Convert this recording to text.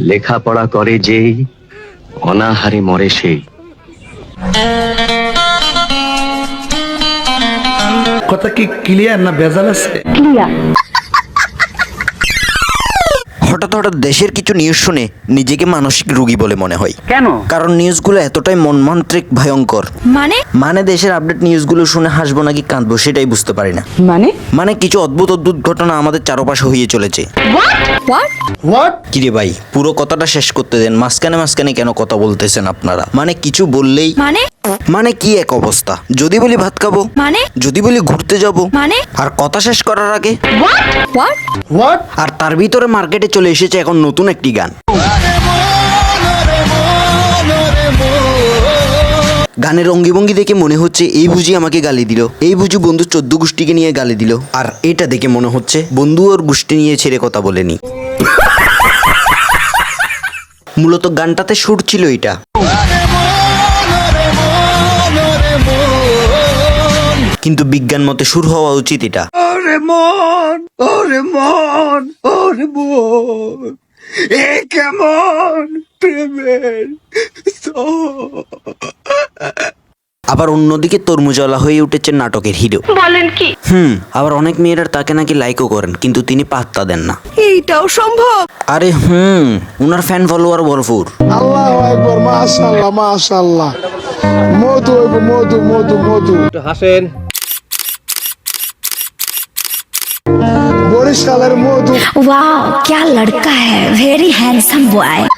লেখাপড়া করে যেই অনাহারে মরে সেই কথা কি ক্লিয়ার না বেজাল আছে? হঠাৎ হঠাৎ দেশের কিছু নিউজ শুনে নিজেকে মানসিক রোগী বলে মনে হয়। কেন? কারণ নিউজগুলো এতটাই মনমান্ত্রিক ভয়ঙ্কর। মানে? মানে দেশের আপডেট নিউজগুলো শুনে হাসবো নাকি কাঁদবো সেটাই বুঝতে পারি না। মানে? মানে কিছু অদ্ভুত অদ্ভুত ঘটনা আমাদের চারপাশে হয়ে চলেছে। কিরে ভাই পুরো কথাটা শেষ করতে দেন মাঝখানে মাঝখানে কেন কথা বলতেছেন আপনারা? মানে কিছু বললেই মানে? মানে কি এক অবস্থা? যদি বলি ভাত খাব মানে? যদি বলি ঘুরতে যাব মানে? আর কথা শেষ করার আগে? আর তার ভিতরে মার্কেটে চলে এসেছে এখন নতুন একটি গান। গানের অঙ্গিভঙ্গি দেখে মনে হচ্ছে এই বুঝি আমাকে গালি দিল। এই বুঝি বন্ধু চোদ্দ গোষ্ঠীকে নিয়ে গালি দিল। আর এটা দেখে মনে হচ্ছে বন্ধু ওর গোষ্ঠী নিয়ে ছেড়ে কথা বলেনি। মূলত গানটাতে সুর ছিল এটা। কিন্তু বিজ্ঞান মতে সুর হওয়া উচিত এটা। ওরে মন ওরে মন ওরে মন। এ কেমন প্রেমের আবার অন্যদিকে তরমুজওয়ালা হয়ে উঠেছে নাটকের হিরো। বলেন কি? হুম আবার অনেক মেয়েরা তাকে নাকি লাইকও করেন কিন্তু তিনি পাত্তা দেন না। এইটাও সম্ভব? আরে হুম উনার ফ্যান ফলোয়ার ভরপুর। আল্লাহ একবার মাশাল্লাহ মাশাল্লাহ মধু মধু মধু মধু হাসেন। कलर वाह क्या लड़का है। Very handsome boy